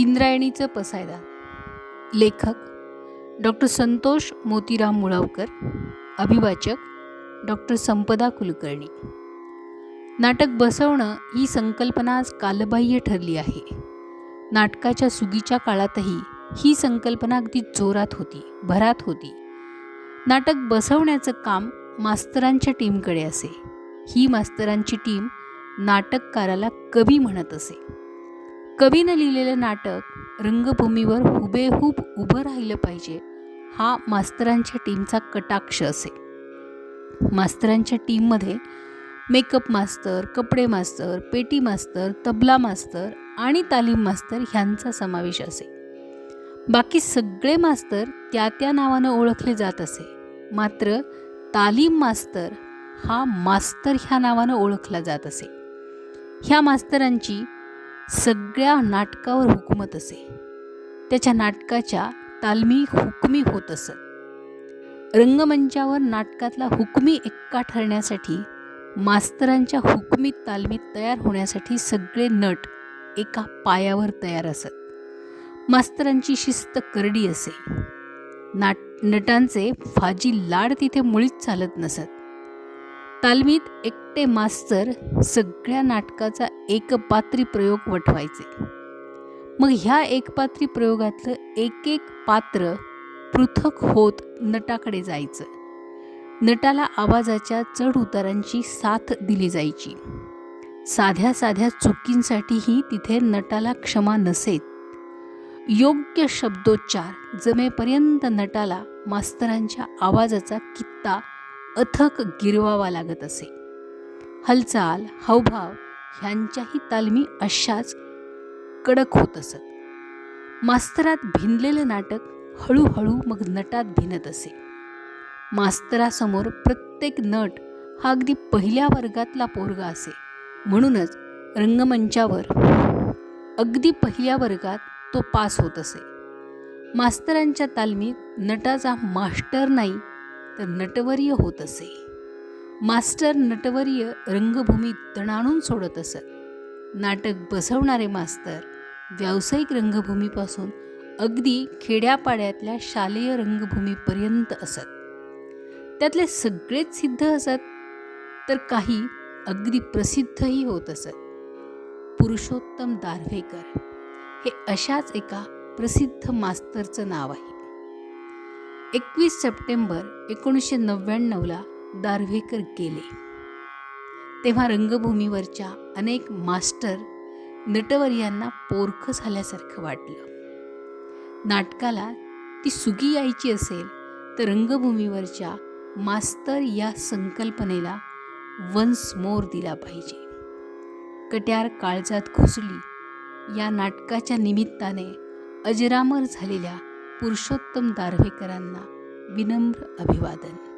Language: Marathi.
इंद्रायणीचं पसायदा. लेखक डॉक्टर संतोष मोतीराम मुळावकर. अभिवाचक डॉक्टर संपदा कुलकर्णी. नाटक बसवणं ही संकल्पना आज कालबाह्य ठरली आहे. नाटकाच्या सुगीच्या काळातही ही संकल्पना अगदी जोरात होती भरात होती. नाटक बसवण्याचं काम मास्तरांच्या टीमकडे असे. ही मास्तरांची टीम नाटककाराला कवी म्हणत असे. कवीनं लिहिलेलं नाटक रंगभूमीवर हुबेहूब उभं राहिलं पाहिजे. हा मास्तरांच्या टीमचा कटाक्ष असे. मास्तरांच्या टीममध्ये मेकअप मास्तर कपडे मास्तर पेटी मास्तर तबला मास्तर आणि तालीम मास्तर ह्यांचा समावेश असे. बाकी सगळे मास्तर त्या त्या नावानं ओळखले जात असे. मात्र तालीम मास्तर हा मास्तर ह्या नावानं ओळखला जात असे. ह्या मास्तरांची सगळ्या नाटकावर हुकमत असे. त्याच्या नाटकाच्या तालमी हुकमी होत असत. रंगमंचावर नाटकातला हुकमी एक्का ठरण्यासाठी मास्तरांच्या हुकमी तालमीत तयार होण्यासाठी सगळे नट एका पायावर तयार असत. मास्तरांची शिस्त करडी असे. नाट नटांचे फाजी लाड तिथे मुळीच चालत नसत. तालमीत एक एकटे मास्तर सगळ्या नाटकाचा एकपात्री प्रयोग वठवायचे. मग ह्या एकपात्री प्रयोगातलं एक एक पात्र पृथक होत नटाकडे जायचं. नटाला आवाजाच्या चढ उतारांची साथ दिली जायची. साध्या साध्या चुकींसाठीही तिथे नटाला क्षमा नसेत. योग्य शब्दोच्चार जमेपर्यंत नटाला मास्तरांच्या आवाजाचा कित्ता अथक गिरवावा लागत असे. हालचाल हावभाव ह्यांच्याही तालमी अशाच कडक होत असत. मास्तरात भिनलेलं नाटक हळूहळू मग नटात भिनत असे. मास्तरासमोर प्रत्येक नट हा अगदी पहिल्या वर्गातला पोरगा असे. म्हणूनच रंगमंचावर अगदी पहिल्या वर्गात तो पास होत असे. मास्तरांच्या तालमीत नटाचा मास्टर नाही तर नटवर्य होत असे. मास्टर नटवर्य रंगभूमी तणाणून सोडत असत. नाटक बसवणारे मास्तर व्यावसायिक रंगभूमीपासून अगदी खेड्यापाड्यातल्या शालेय रंगभूमीपर्यंत असत. त्यातले सगळेच सिद्ध असत तर काही अगदी प्रसिद्धही होत असत. पुरुषोत्तम दार्व्हेकर हे अशाच एका प्रसिद्ध मास्तरचं नाव आहे. एकवीस सप्टेंबर एकोणीसशे नव्याण्णवला दार्व्हेकर गेले तेव्हा रंगभूमीवरच्या अनेक मास्टर नटवर्यांना पोरखं झाल्यासारखं वाटलं. नाटकाला ती सुगी यायची असेल तर रंगभूमीवरच्या मास्तर या संकल्पनेला वन्स मोर दिला पाहिजे. कट्यार काळजात घुसली. या नाटकाच्या निमित्ताने अजरामर झालेल्या पुरुषोत्तम दार्व्हेकरांना विनम्र अभिवादन.